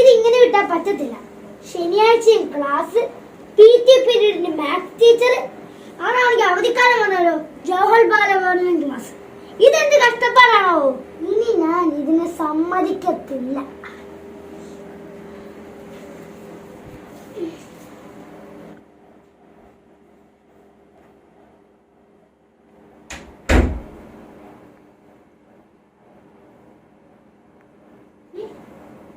ഇത് ഇങ്ങനെ വിട്ടാൽ പറ്റത്തില്ല. ശനിയാഴ്ചയും ക്ലാസ് പി ടി പീരീഡിന്റെ മാത്സ് ടീച്ചർ ആണാണെങ്കിൽ അവധിക്കാലം വന്നാലോ? ജവഹർ ബാലഭവനിലെ ക്ലാസ് ഇതെന്ത് കഷ്ടപ്പാടാണോ? ഇനി ഞാൻ ഇതിനെ സമ്മതിക്കത്തില്ല.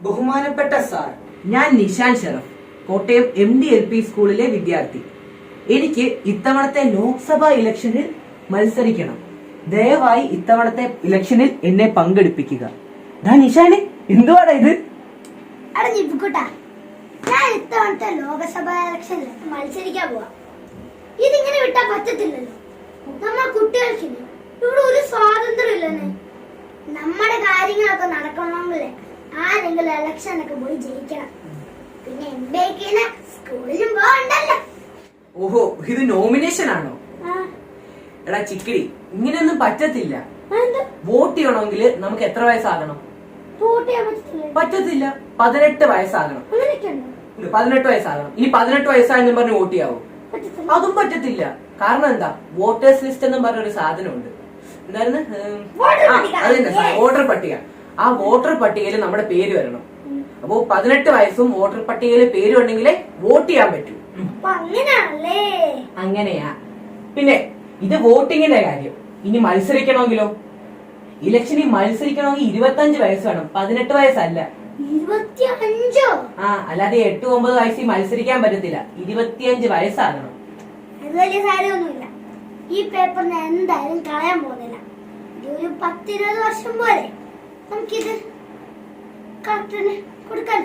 ബഹുമാനപ്പെട്ട സാർ ഞാൻ Nishan Sharaf Kottayam M D L P സ്കൂളിലെ വിദ്യാർത്ഥി. എനിക്ക് ഇത്തവണത്തെ ലോക്സഭാ ഇലക്ഷനിൽ മത്സരിക്കണം. ദയവായി ഇത്തവണത്തെ ഇലക്ഷനിൽ എന്നെ പങ്കെടുപ്പിക്കുക. ദാ നിഷാനെ എന്തുവാടാ ഇത്? ഞാൻ ഇത്തവണത്തെ ലോകസഭാ ഇലക്ഷനിൽ മത്സരിക്കാൻ പോവാ. ഇതിങ്ങനെ വിട്ടാ പറ്റത്തില്ലല്ലോ. നമ്മൾ കുട്ടികൾക്ക് ഇവിടെ ഒരു സ്വാതന്ത്ര്യം ഇല്ലെന്നേ നമ്മുടെ കാര്യങ്ങളൊക്കെ നടക്കണമെങ്കിൽ ആരെങ്കിലും ഇലക്ഷനൊക്കെ പോയി ജയിക്കണം. പിന്നെ എംബേക്കിന് സ്കൂളിലും പോകണ്ടല്ലോ. ഓഹോ ഇത് നോമിനേഷൻ ആണോ? എടാ ചിക്കിടി ഇങ്ങനെയൊന്നും പറ്റത്തില്ല? വോട്ട് ചെയ്യണമെങ്കിൽ നമുക്ക് എത്ര വയസ്സാകണം? പറ്റത്തില്ലേ? പതിനെട്ട് വയസ്സാകണം. പതിനെട്ട് വയസ്സാകണം. ഇനി പതിനെട്ട് വയസ്സായെന്നും പറഞ്ഞ് വോട്ട് ചെയ്യാവോ? അതും പറ്റത്തില്ല. കാരണം എന്താ? വോട്ടേഴ്സ് ലിസ്റ്റ് എന്നും പറഞ്ഞ ഒരു സാധനമുണ്ട്. എന്തായിരുന്നു? ഉം, വോട്ടർ പട്ടിക. ആ വോട്ടർ പട്ടികയിൽ നമ്മുടെ പേര് വരണം. അപ്പോ പതിനെട്ട് വയസ്സും വോട്ടർ പട്ടികയിൽ പേര് ഉണ്ടെങ്കിലേ വോട്ട് ചെയ്യാൻ പറ്റൂ. അങ്ങനെയാ. പിന്നെ ഇത് വോട്ടിങ്ങിന്റെ കാര്യം. ഇനി മത്സരിക്കണമെങ്കിലോ? ഇലക്ഷനിൽ മത്സരിക്കണമെങ്കിൽ ഇരുപത്തഞ്ച് വയസ്സ് വേണം. പതിനെട്ട് വയസ്സല്ല. ആ അല്ലാതെ എട്ട് ഒമ്പത് വയസ്സിൽ മത്സരിക്കാൻ പറ്റത്തില്ല. ഇരുപത്തിയഞ്ച് വയസ്സാകണം. ഈ പേപ്പറിന് എന്തായാലും കളയാൻ പോകുന്നില്ല. ഇതൊരു പത്തിരുപത് വർഷം പോലെ. നമുക്കിത് കറക്റ്റിന് കൊടുക്കാൻ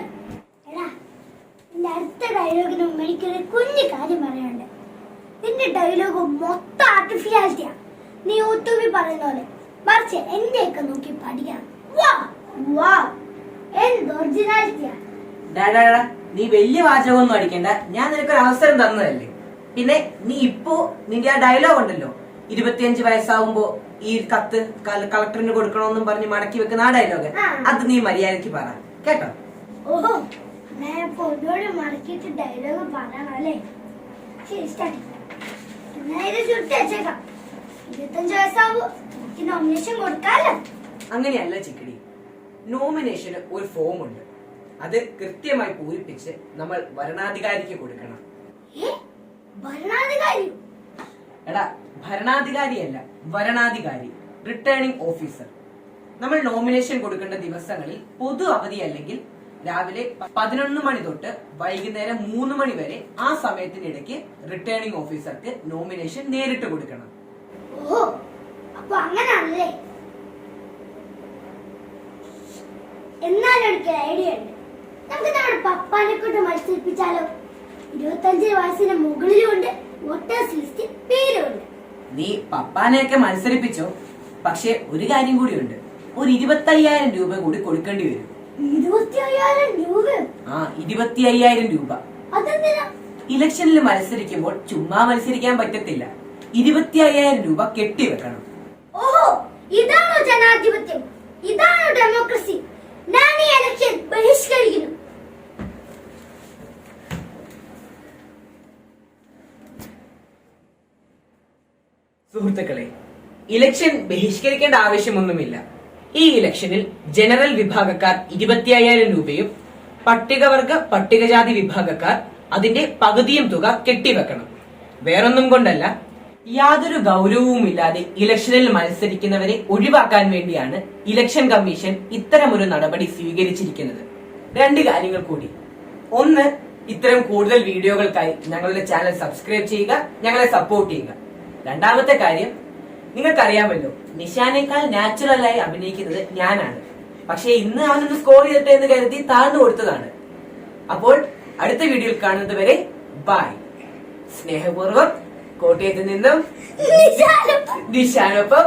എടാ എന്റെ അടുത്ത ഡയലോഗിന് എനിക്കൊരു കുഞ്ഞു കാര്യം പറയാനുണ്ട്. നിന്റെ ഡയലോഗ് മൊത്തം ആർട്ടിഫിഷ്യാലിറ്റിയാ നീ യൂട്യൂബിൽ പറയുന്ന പോലെ മറിച്ച് എന്റെയൊക്കെ നോക്കി പഠിക്കണം. വാ വാ എന്ത് ഒറിജിനാലിറ്റിയാ ഡാ, ഡാ, ഡാ, നീ വലിയ വാചകമൊന്നും അടിക്കണ്ട. ഞാൻ നിനക്കൊരു അവസരം തന്നതല്ലേ. പിന്നെ നീ ഇപ്പോ നിന്റെ ആ ഡയലോഗ് ഉണ്ടല്ലോ. ഇരുപത്തിയഞ്ച് വയസ്സാവുമ്പോ ഈ കത്ത് കളക്ടറിന് കൊടുക്കണമെന്നും പറഞ്ഞ് മടക്കി വെക്കുന്ന ആ ഡയലോഗ് അത് നീ മര്യാദയ്ക്ക് പറ. കേട്ടോ? ഓഹോ. മടക്കിയിട്ട് ഡയലോഗ് ശരി സ്റ്റാർട്ട് ഇരുപത്തഞ്ച് വയസ്സാകുമ്പോ നോമിനേഷൻ അങ്ങനെയല്ല ചിക്കടി. നോമിനേഷന് ഒരു ഫോം ഉണ്ട്. അത് കൃത്യമായി പൂരിപ്പിച്ച് നമ്മൾ ഭരണാധികാരിക്ക് കൊടുക്കണം. ഭരണാധികാരി എടാ ഭരണാധികാരിയല്ല വരണാധികാരി റിട്ടേണിംഗ് ഓഫീസർ നമ്മൾ നോമിനേഷൻ കൊടുക്കേണ്ട ദിവസങ്ങളിൽ പൊതു അവധി അല്ലെങ്കിൽ രാവിലെ പതിനൊന്ന് മണി തൊട്ട് വൈകുന്നേരം മൂന്ന് മണി വരെ ആ സമയത്തിനിടയ്ക്ക് റിട്ടേണിംഗ് ഓഫീസർക്ക് നോമിനേഷൻ നേരിട്ട് കൊടുക്കണം. ഓ അപ്പൊ അങ്ങനെയാണല്ലേ എന്നാലും എനിക്ക് ഐഡിയ ഉണ്ട്. നമുക്ക് നമ്മുടെ പപ്പാനെ കൊണ്ട് മത്സരിപ്പിച്ചാലോ? ഇരുപത്തഞ്ച് വയസ്സിന് മുകളിലുണ്ട് വോട്ടേഴ്സ് ലിസ്റ്റിൽ പേരുണ്ട്. നീ പപ്പാനെയൊക്കെ മത്സരിപ്പിച്ചോ? പക്ഷെ ഒരു കാര്യം കൂടിയുണ്ട്. ഒരു ഇരുപത്തി അയ്യായിരം രൂപ കൂടി കൊടുക്കേണ്ടി വരും. ആ ഇരുപത്തി അയ്യായിരം രൂപ ഇലക്ഷനിൽ മത്സരിക്കുമ്പോൾ ചുമ്മാ മത്സരിക്കാൻ പറ്റത്തില്ല. ഇരുപത്തി അയ്യായിരം രൂപ കെട്ടിവെക്കണം ഓഹോ ഇതാണോ ജനാധിപത്യം? ഇതാണോ ഡെമോക്രസി ഞാൻ ഈ ഇലക്ഷൻ ബഹിഷ്കരിക്കുന്നു സുഹൃത്തുക്കളെ ഇലക്ഷൻ ബഹിഷ്കരിക്കേണ്ട ആവശ്യമൊന്നുമില്ല. ഈ ഇലക്ഷനിൽ ജനറൽ വിഭാഗക്കാർ ഇരുപത്തി അയ്യായിരം രൂപയും പട്ടികവർഗ പട്ടികജാതി വിഭാഗക്കാർ അതിന്റെ പകുതിയും തുക കെട്ടിവെക്കണം. വേറൊന്നും കൊണ്ടല്ല യാതൊരു ഗൗരവവുമില്ലാതെ ഇലക്ഷനിൽ മത്സരിക്കുന്നവരെ ഒഴിവാക്കാൻ വേണ്ടിയാണ് ഇലക്ഷൻ കമ്മീഷൻ ഇത്തരമൊരു നടപടി സ്വീകരിച്ചിരിക്കുന്നത്. രണ്ട് കാര്യങ്ങൾ കൂടി. ഒന്ന് ഇത്തരം കൂടുതൽ വീഡിയോകൾക്കായി ഞങ്ങളുടെ ചാനൽ സബ്സ്ക്രൈബ് ചെയ്യുക ഞങ്ങളെ സപ്പോർട്ട് ചെയ്യുക. രണ്ടാമത്തെ കാര്യം നിങ്ങൾക്കറിയാമല്ലോ നിഷാനേക്കാൾ നാച്ചുറലായി അഭിനയിക്കുന്നത് ഞാനാണ്. പക്ഷെ ഇന്ന് അവനൊന്ന് സ്കോർ ചെയ്തിട്ട് എന്ന് കരുതി താഴ്ന്നു കൊടുത്തതാണ്. അപ്പോൾ അടുത്ത വീഡിയോയിൽ കാണുന്നത് വരെ ബൈ സ്നേഹപൂർവം കോട്ടയത്ത് നിന്നും നിശാനൊപ്പം നിഷാനൊപ്പം